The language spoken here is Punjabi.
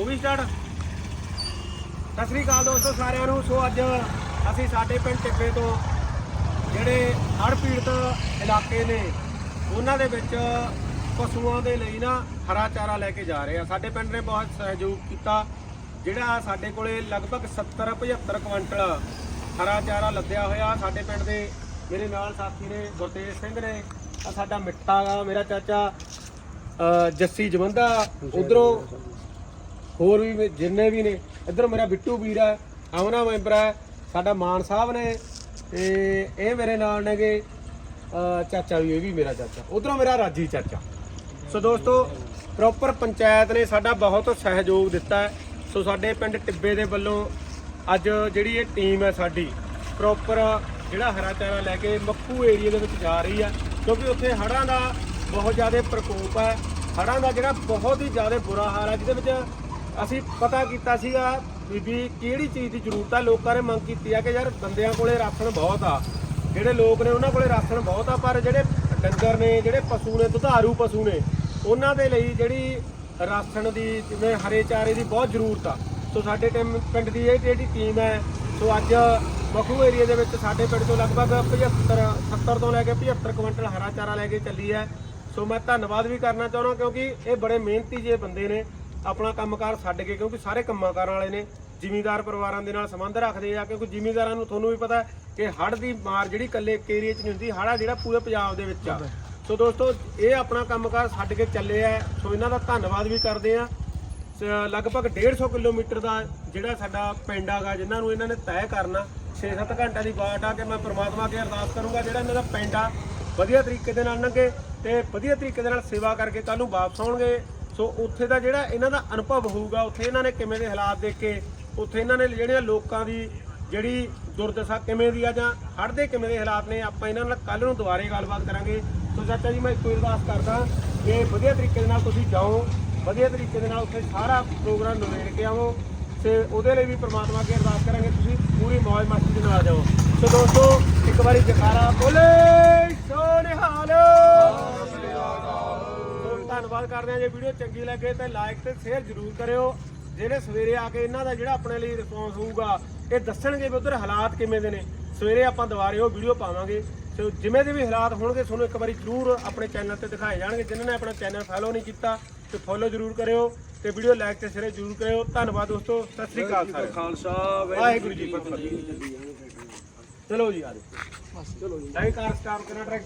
ਉਹ ਵੀ ਸਟਾਰਟ ਸਤਿ ਸ੍ਰੀ ਅਕਾਲ ਦੋਸਤੋ ਸਾਰਿਆਂ ਨੂੰ। ਸੋ ਅੱਜ ਅਸੀਂ ਸਾਡੇ ਪਿੰਡ ਟਿੱਬੇ ਤੋਂ ਜਿਹੜੇ ਹੜ੍ਹ ਪੀੜਤ ਇਲਾਕੇ ਨੇ ਉਹਨਾਂ ਦੇ ਵਿੱਚ ਪਸ਼ੂਆਂ ਦੇ ਲਈ ਨਾ ਹਰਾ ਚਾਰਾ ਲੈ ਕੇ ਜਾ ਰਹੇ ਆ। ਸਾਡੇ ਪਿੰਡ ਨੇ ਬਹੁਤ ਸਹਿਯੋਗ ਕੀਤਾ ਜਿਹੜਾ ਸਾਡੇ ਕੋਲੇ ਲਗਭਗ 70 75 ਕੁਇੰਟਲ ਹਰਾ ਚਾਰਾ ਲੱਦਿਆ ਹੋਇਆ। ਸਾਡੇ ਪਿੰਡ ਦੇ ਮੇਰੇ ਨਾਲ ਸਾਥੀ ਨੇ ਗੁਰਤੇਜ ਸਿੰਘ ਨੇ ਆ ਸਾਡਾ ਗਾ ਮੇਰਾ ਚਾਚਾ ਜੱਸੀ ਜਵੰਦਾ। ਉਧਰੋਂ ਹੋਰ ਵੀ ਮੇ- ਜਿੰਨੇ ਵੀ ਨੇ, ਇੱਧਰ ਮੇਰਾ ਬਿੱਟੂ ਵੀਰ ਹੈ ਅਮਨਾ ਮੈਂਬਰ ਹੈ, ਸਾਡਾ ਮਾਨ ਸਾਹਿਬ ਨੇ ਤੇ ਇਹ ਮੇਰੇ ਨਾਲ ਨੇਗੇ ਚਾਚਾ ਵੀ, ਇਹ ਵੀ ਮੇਰਾ ਚਾਚਾ, ਉਧਰੋਂ ਮੇਰਾ ਰਾਜੀ ਚਾਚਾ। ਸੋ ਦੋਸਤੋ ਪ੍ਰੋਪਰ ਪੰਚਾਇਤ ਨੇ ਸਾਡਾ ਬਹੁਤ ਸਹਿਯੋਗ ਦਿੱਤਾ ਸੋ ਸਾਡੇ ਪਿੰਡ ਟਿੱਬੇ ਦੇ ਵੱਲੋਂ ਅੱਜ ਜਿਹੜੀ ਇਹ ਟੀਮ ਹੈ ਸਾਡੀ ਪ੍ਰੋਪਰ ਜਿਹੜਾ ਹਰਾ ਚਾਰਾ ਲੈ ਕੇ ਮੱਖੂ ਏਰੀਆ ਦੇ ਵਿੱਚ ਜਾ ਰਹੀ ਹੈ, ਕਿਉਂਕਿ ਉੱਥੇ ਹੜ੍ਹਾਂ ਦਾ ਬਹੁਤ ਜ਼ਿਆਦਾ ਪ੍ਰਕੋਪ ਹੈ। ਹੜ੍ਹਾਂ ਦਾ ਜਿਹੜਾ ਬਹੁਤ ਹੀ ਜ਼ਿਆਦਾ ਬੁਰਾ ਹਾਲ ਹੈ, ਜਿਹਦੇ ਵਿੱਚ ਅਸੀਂ ਪਤਾ ਕੀਤਾ ਸੀਗਾ ਵੀ ਕਿਹੜੀ ਚੀਜ਼ ਦੀ ਜ਼ਰੂਰਤ ਆ, ਲੋਕਾਂ ਨੇ ਮੰਗ ਕੀਤੀ ਆ ਕਿ ਯਾਰ ਬੰਦਿਆਂ ਕੋਲੇ ਰਾਸ਼ਨ ਬਹੁਤ ਆ। ਜਿਹੜੇ ਲੋਕ ਨੇ ਉਹਨਾਂ ਕੋਲੇ ਰਾਸ਼ਨ ਬਹੁਤ ਆ, ਪਰ ਜਿਹੜੇ ਡੰਗਰ ਨੇ, ਜਿਹੜੇ ਪਸ਼ੂ ਨੇ, ਦੁਧਾਰੂ ਪਸ਼ੂ ਨੇ, ਉਹਨਾਂ ਦੇ ਲਈ ਜਿਹੜੀ ਰਾਸ਼ਨ ਦੀ, ਜਿਵੇਂ ਹਰੇ ਚਾਰੇ ਦੀ ਬਹੁਤ ਜ਼ਰੂਰਤ ਆ। ਸੋ ਸਾਡੇ ਟੀਮ, ਪਿੰਡ ਦੀ ਇਹ ਜਿਹੜੀ ਟੀਮ ਹੈ, ਸੋ ਅੱਜ ਮਖੂ ਏਰੀਆ ਦੇ ਵਿੱਚ ਸਾਡੇ ਪਿੰਡ ਤੋਂ ਲਗਭਗ 75 70 ਤੋਂ ਲੈ ਕੇ 75 ਕੁਇੰਟਲ ਹਰਾ ਚਾਰਾ ਲੈ ਕੇ ਚੱਲੀ ਹੈ। ਸੋ ਮੈਂ ਧੰਨਵਾਦ ਵੀ ਕਰਨਾ ਚਾਹੁੰਦਾ ਕਿਉਂਕਿ ਇਹ ਬੜੇ ਮਿਹਨਤੀ ਜੇ ਬੰਦੇ ਨੇ। ਆਪਣਾ ਕੰਮਕਾਰ ਛੱਡ ਕੇ, ਕਿਉਂਕਿ ਸਾਰੇ ਕੰਮਾਂ ਕਾਰਾਂ ਵਾਲੇ ਨੇ ਜ਼ਿਮੀਂਦਾਰ ਪਰਿਵਾਰਾਂ ਦੇ ਨਾਲ ਸੰਬੰਧ ਰੱਖਦੇ ਆ, ਕਿਉਂਕਿ ਜ਼ਿਮੀਂਦਾਰਾਂ ਨੂੰ ਤੁਹਾਨੂੰ ਵੀ ਪਤਾ ਕਿ ਹੜ੍ਹ ਦੀ ਮਾਰ ਜਿਹੜੀ ਇਕੱਲੇ ਇੱਕ ਏਰੀਆ 'ਚ ਨਹੀਂ ਹੁੰਦੀ, ਹੜ੍ਹ ਆ ਜਿਹੜਾ ਪੂਰੇ ਪੰਜਾਬ ਦੇ ਵਿੱਚ ਆ। ਸੋ ਦੋਸਤੋ, ਇਹ ਆਪਣਾ ਕੰਮਕਾਰ ਛੱਡ ਕੇ ਚੱਲੇ ਆ। ਸੋ ਇਹਨਾਂ ਦਾ ਧੰਨਵਾਦ ਵੀ ਕਰਦੇ ਆ। ਸ- ਲਗਭਗ 150 ਕਿਲੋਮੀਟਰ ਦਾ ਜਿਹੜਾ ਸਾਡਾ ਪਿੰਡ ਆਗਾ, ਜਿਨ੍ਹਾਂ ਨੂੰ ਇਹਨਾਂ ਨੇ ਤੈਅ ਕਰਨਾ 6-7 ਘੰਟਿਆਂ ਦੀ ਬਾਟ ਆ ਕਿ ਮੈਂ ਪ੍ਰਮਾਤਮਾ ਅੱਗੇ ਅਰਦਾਸ ਕਰੂੰਗਾ, ਜਿਹੜਾ ਇਹਨਾਂ ਦਾ ਪਿੰਡ ਆ, ਵਧੀਆ ਤਰੀਕੇ ਦੇ ਨਾਲ ਲੰਘੇ ਤੇ ਵਧੀਆ ਤਰੀਕੇ ਦੇ ਨਾਲ ਸੇਵਾ ਕਰਕੇ ਕੱਲ ਨੂੰ ਵਾਪਸ ਆਉਣਗੇ। ਸੋ ਉੱਥੇ ਦਾ ਜਿਹੜਾ ਇਹਨਾਂ ਦਾ ਅਨੁਭਵ ਹੋਊਗਾ, ਉੱਥੇ ਇਹਨਾਂ ਨੇ ਕਿਵੇਂ ਦੇ ਹਾਲਾਤ ਦੇਖ ਕੇ, ਉੱਥੇ ਇਹਨਾਂ ਨੇ ਜਿਹੜੀਆਂ ਲੋਕਾਂ ਦੀ ਜਿਹੜੀ ਦੁਰਦਸ਼ਾ ਕਿਵੇਂ ਦੀ ਆ ਜਾਂ ਹੜ੍ਹ ਦੇ ਕਿਵੇਂ ਦੇ ਹਾਲਾਤ ਨੇ, ਆਪਾਂ ਇਹਨਾਂ ਨਾਲ ਕੱਲ ਨੂੰ ਦੁਬਾਰੇ ਗੱਲਬਾਤ ਕਰਾਂਗੇ। ਸੋ ਚਾਚਾ ਜੀ, ਮੈਂ ਇੱਕੋ ਅਰਦਾਸ ਕਰਦਾ ਕਿ ਵਧੀਆ ਤਰੀਕੇ ਦੇ ਨਾਲ ਤੁਸੀਂ ਜਾਓ, ਵਧੀਆ ਤਰੀਕੇ ਦੇ ਨਾਲ ਉੱਥੇ ਸਾਰਾ ਪ੍ਰੋਗਰਾਮ ਨਿਬੇੜ ਕੇ ਆਵੋ ਤੇ ਉਹਦੇ ਲਈ ਵੀ ਪ੍ਰਮਾਤਮਾ ਅੱਗੇ ਅਰਦਾਸ ਕਰਾਂਗੇ, ਤੁਸੀਂ ਪੂਰੀ ਮੌਜ ਮਸਤੀ ਦੇ ਨਾਲ ਜਾਓ। ਸੋ ਦੋਸਤੋ, ਇੱਕ ਵਾਰੀ ਜਕਾਰਾ ਬੋਲੇ! ਧੰਨਵਾਦ ਕਰਦੇ ਹਾਂ ਜੇ। ਵੀਡੀਓ ਚੰਗੀ ਲੱਗੇ ਤਾਂ ਲਾਈਕ ਤੇ ਸ਼ੇਅਰ ਜ਼ਰੂਰ ਕਰਿਓ। ਜਿਹੜੇ ਸਵੇਰੇ ਆ ਕੇ ਇਹਨਾਂ ਦਾ ਜਿਹੜਾ ਆਪਣੇ ਲਈ ਰਿਸਪੌਂਸ ਹੋਊਗਾ ਇਹ ਦੱਸਣਗੇ ਵੀ ਉਧਰ ਹਾਲਾਤ ਕਿਵੇਂ ਦੇ ਨੇ। ਸਵੇਰੇ ਆਪਾਂ ਦੁਬਾਰੇ ਉਹ ਵੀਡੀਓ ਪਾਵਾਂਗੇ। ਤੇ ਜਿਵੇਂ ਦੇ ਵੀ ਹਾਲਾਤ ਹੋਣਗੇ ਤੁਹਾਨੂੰ ਇੱਕ ਵਾਰੀ ਜ਼ਰੂਰ ਆਪਣੇ ਚੈਨਲ ਤੇ ਦਿਖਾਏ ਜਾਣਗੇ। ਜਿਨ੍ਹਾਂ ਨੇ ਆਪਣਾ ਚੈਨਲ ਫੋਲੋ ਨਹੀਂ ਕੀਤਾ ਤੇ ਫੋਲੋ ਜ਼ਰੂਰ ਕਰਿਓ ਤੇ ਵੀਡੀਓ ਲਾਈਕ ਤੇ ਸ਼ੇਅਰ ਜ਼ਰੂਰ ਕਰਿਓ। ਧੰਨਵਾਦ ਦੋਸਤੋ ਸਤਿ ਸ੍ਰੀ ਅਕਾਲ। ਖਾਲਸਾ ਵਾਹਿਗੁਰੂ ਜੀ ਕੀ ਫਤਿਹ। ਚਲੋ ਜੀ ਆ ਜਾਓ। ਚਲੋ ਜੀ ਲਾਈਕ ਕਾਰ ਸਟਾਰਟ ਕਰਨਾ ਟਰੈਕ